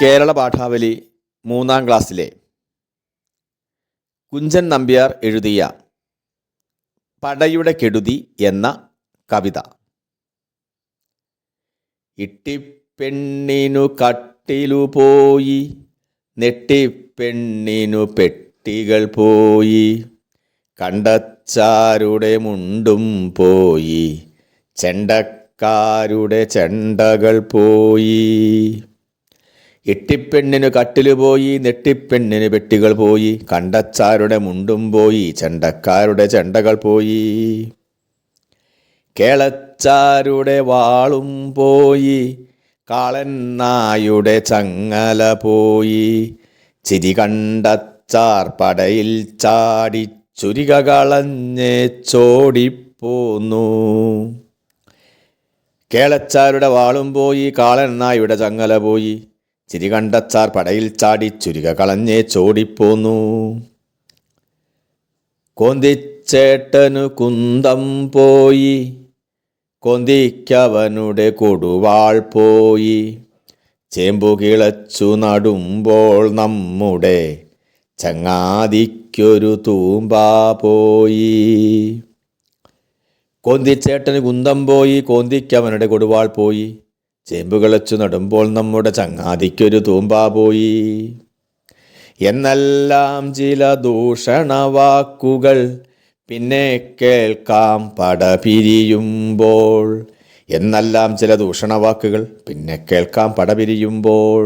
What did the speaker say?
കേരള പാഠാവലി മൂന്നാം ക്ലാസ്സിലെ കുഞ്ചൻ നമ്പ്യാർ എഴുതിയ പടയുടെ കെടുതി എന്ന കവിത. ഇട്ടിപ്പെണ്ണിനു കട്ടിലു പോയി നെട്ടിപ്പെണ്ണിനു പെട്ടികൾ പോയി കണ്ടച്ചാരുടെ മുണ്ടും പോയി ചെണ്ടക്കാരുടെ ചെണ്ടകൾ പോയി. എട്ടിപ്പെണ്ണിനു കട്ടിൽ പോയി നെട്ടിപ്പെണ്ണിന് പെട്ടികൾ പോയി. കണ്ടച്ചാരുടെ മുണ്ടും പോയി ചെണ്ടക്കാരുടെ ചെണ്ടകൾ പോയി. കേളച്ചാരുടെ വാളും പോയി കാളൻ നായുടെ ചങ്ങല പോയി. ചിരി കണ്ടച്ചാർ പടയിൽ ചാടി ചുരിക കളഞ്ഞ് ചോടിപ്പോന്നു. കേളച്ചാരുടെ വാളും പോയി കാളൻ നായുടെ ചങ്ങല പോയി. ചിരി കണ്ടച്ചാർ പടയിൽ ചാടി ചുരിക കളഞ്ഞേ ചോടിപ്പോന്നു. കൊന്തിച്ചേട്ടനു കുന്തം പോയി കൊന്തിക്കവനുടെ കൊടുവാൾ പോയി. ചേമ്പു കിളച്ചു നടുമ്പോൾ നമ്മുടെ ചങ്ങാതിക്കൊരു തൂമ്പ പോയി. കോന്തിച്ചേട്ടന് കുന്തം പോയി കോന്തിക്കവനുടെ കൊടുവാൾ പോയി. ചേമ്പ് കിളച്ചു നടുമ്പോൾ നമ്മുടെ ചങ്ങാതിക്കൊരു തൂമ്പാ പോയി. എന്നെല്ലാം ചില ദൂഷണവാക്കുകൾ പിന്നെ കേൾക്കാം പട പിരിയുമ്പോൾ എന്നെല്ലാം ചില ദൂഷണവാക്കുകൾ പിന്നെ കേൾക്കാം പട പിരിയുമ്പോൾ